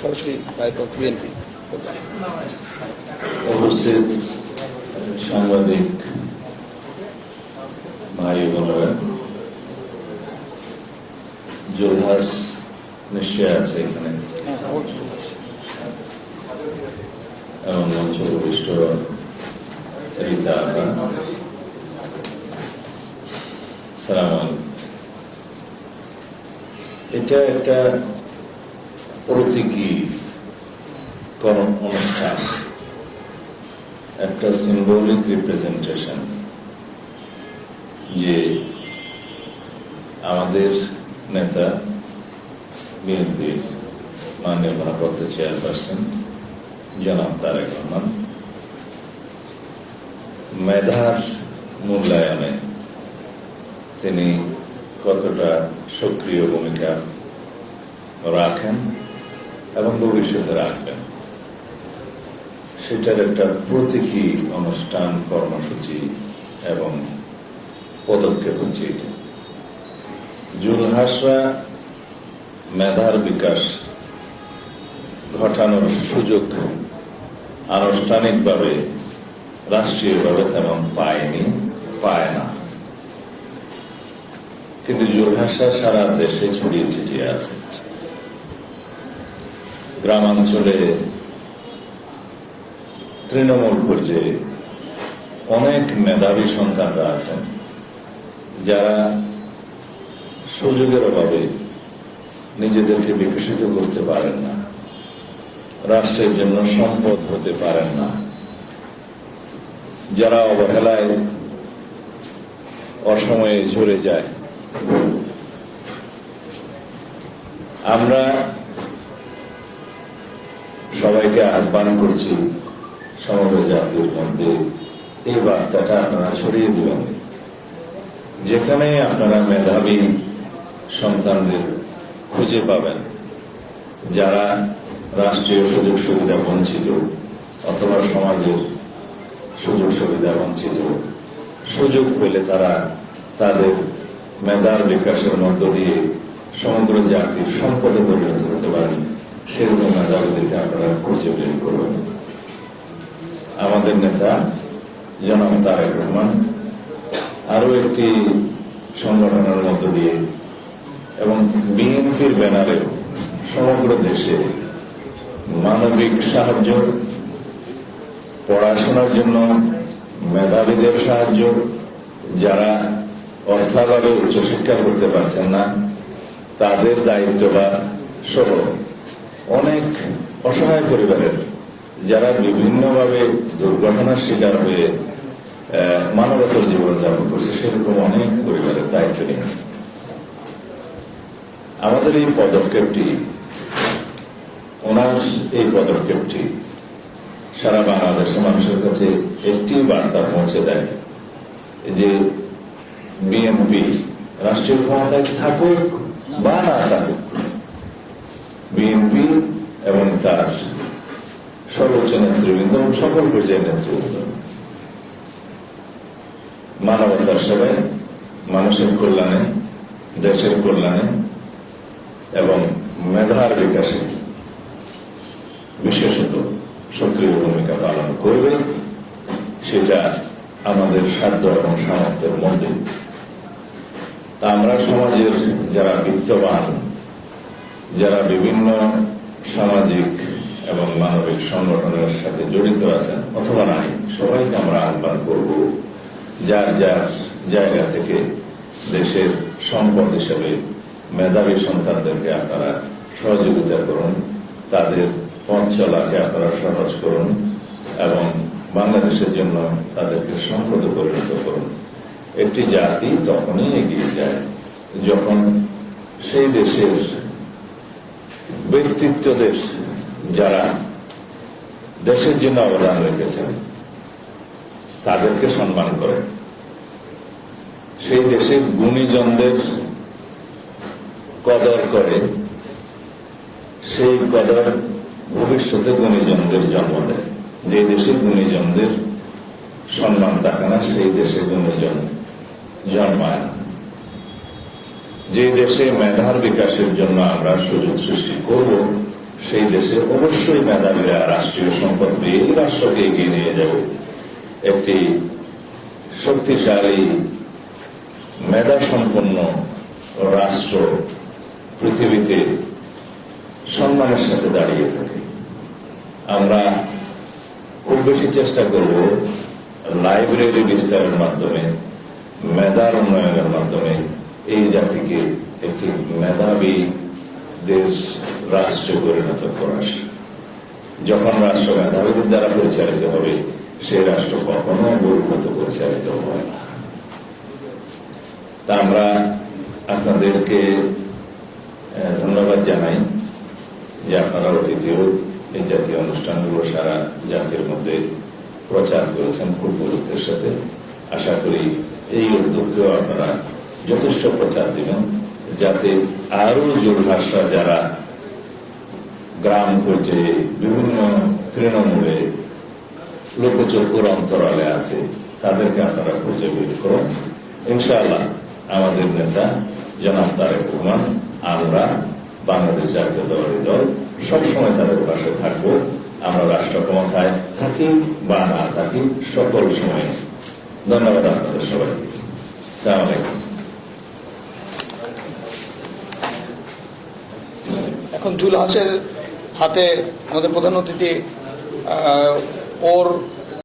সরাসরি বিএনপি। উপস্থিত সাংবাদিক ভাই বোনেরা জোলহাস নিশ্চয় আছে এখানে। এবং মঞ্চ উপবিষ্ট রীতা আপা। সালাম এটা একটা প্রতীকী কোন অনুষ্ঠান। একটা সিম্বলিক রিপ্রেজেন্টেশন যে আমাদের নেতা, বিএনপির মাননীয় ভারপ্রাপ্ত চেয়ারপারসন জনাব তারেক রহমান, মেধার মূল্যায়নে তিনি কতটা সক্রিয় ভূমিকা রাখেন এবং ভবিষ্যতে রাখবেন। সেটার একটা প্রতীকী অনুষ্ঠান, কর্মসূচি এবং পদক্ষেপ হচ্ছে এটা। মেধার বিকাশ ঘটানোর সুযোগ আনুষ্ঠানিকভাবে, রাষ্ট্রীয়ভাবে তেমন পায়নি, পায় না। কিন্তু জুলহাসা সারা দেশে ছড়িয়ে ছিটিয়ে আছে। গ্রামাঞ্চলে তৃণমূল পর্যায়ে অনেক মেধাবী সন্তানরা আছেন, যারা সুযোগের অভাবে নিজেদেরকে বিকশিত করতে পারেন না, রাষ্ট্রের জন্য সম্পদ হতে পারেন না, যারা অবহেলায় অসময়ে ঝরে যায়। আমরা সবাইকে আহ্বান করছি সমগ্র জাতির মধ্যে এই বার্তাটা আপনারা ছড়িয়ে দিবেন। যেখানে আপনারা মেধাবী সন্তানদের খুঁজে পাবেন, যারা রাষ্ট্রীয় সুযোগ সুবিধা বঞ্চিত অথবা সমাজের সুযোগ সুবিধা বঞ্চিত, সুযোগ পেলে তারা তাদের মেধার বিকাশের মধ্য দিয়ে সমগ্র জাতির সম্পদে পরিণত হতে পারেন। সেরকম মেধাবীদেরকে আপনারা খুঁজে বের করবেন আমাদের নেতা জনাব তারেক রহমান আরও একটি সংগঠনের মধ্য দিয়ে এবং বিএনপির ব্যানারে সমগ্র দেশে মানবিক সাহায্য পড়াশোনার জন্য মেধাবীদের সাহায্য যারা অর্থাভাবে উচ্চশিক্ষা করতে পারছেন না তাদের দায়িত্ব বা সহ অনেক অসহায় পরিবারের যারা বিভিন্নভাবে দুর্ঘটনার শিকার হয়ে মানবতার জীবনযাপন করছে, সেরকম অনেক পরিবারের দায়িত্ব নিয়েছে আমাদের এই পদক্ষেপটি, ওনার এই পদক্ষেপটি সারা বাংলাদেশের মানুষের কাছে একটি বার্তা পৌঁছে দেয় যে, বিএনপি রাষ্ট্রীয় ক্ষমতায় থাকুক বা না থাকুক বিএনপি এবং তার সর্বোচ্চ নেতৃবৃন্দ এবং সকল পর্যায়ের নেতৃবৃন্দ। মানবতার সেবায়, মানুষের কল্যাণে, দেশের কল্যাণে এবং মেধার বিকাশে বিশেষত সক্রিয় ভূমিকা পালন করবে, সেটা আমাদের সাধ্য এবং সামর্থ্যের মধ্যে। আমরা সমাজের যারা বিত্তবান, যারা বিভিন্ন সামাজিক এবং মানবিক সংগঠনের সাথে জড়িত আছেন অথবা নাই, সবাইকে আমরা আহ্বান করব যার যার জায়গা থেকে দেশের সম্পদ হিসেবে মেধাবী সন্তানদেরকে আপনারা সহযোগিতা করুন, তাদের পথ চলাকে আপনারা সহজ করুন এবং বাংলাদেশের জন্য তাদেরকে সম্পদে পরিণত করুন। একটি জাতি তখনই এগিয়ে যায় যখন সেই দেশের ব্যক্তিত্বদের যারা দেশের জন্য অবদান রেখেছেন, তাদেরকে সম্মান করে সেই দেশের গুণীজনদের কদর করে, সেই কদর ভবিষ্যতে গুণীজনদের জন্ম দেয়। যে দেশে গুণীজনদের সম্মান থাকে না, সেই দেশে গুণীজন জন্মায় না। যে দেশে মেধার বিকাশের জন্য আমরা সুযোগ সৃষ্টি করব, সেই দেশে অবশ্যই মেধাবীরা রাষ্ট্রীয় সম্পদ এই রাষ্ট্রকে এগিয়ে নিয়ে যাবে। একটি শক্তিশালী মেধা সম্পন্ন রাষ্ট্র পৃথিবীতে সম্মানের সাথে দাঁড়িয়ে থাকে। আমরা খুব বেশি চেষ্টা করব লাইব্রেরি বিস্তারের মাধ্যমে, মেধার উন্নয়নের মাধ্যমে এই জাতিকে একটি মেধাবী দেশ রাষ্ট্রে পরিণত করার যখন রাষ্ট্র মেধাবীদের দ্বারা পরিচালিত হবে, সেই রাষ্ট্র কখনো বহির্ভূত পরিচালিত হয় না। তা আমরা আপনাদেরকে ধন্যবাদ জানাই যে আপনারা অতিথিও এই জাতীয় অনুষ্ঠানগুলো সারা জাতির মধ্যে প্রচার করেছেন খুব গুরুত্বের সাথে। আশা করি এই উদ্যোগকেও আপনারা যথেষ্ট প্রচার দিবেন, যাতে আরও জোর ভাষা যারা গ্রাম পর্যায়ে বিভিন্ন তৃণমূলে লোকচক্ষুর অন্তরালে আছে, তাদেরকে আপনারা বের করুন। ইনশাআল্লাহ আমাদের নেতা জনাব তারেক রহমান, আমরা বাংলাদেশ জাতীয় দলের দল, সবসময় তাদের পাশে থাকব। আমরা রাষ্ট্র ক্ষমতায় থাকি বা না থাকি, সকল সময়। ধন্যবাদ আপনাদের সবাইকে। সালাম আলাইকুম জুল হাসের হাতে আমাদের প্রধান অতিথি ওর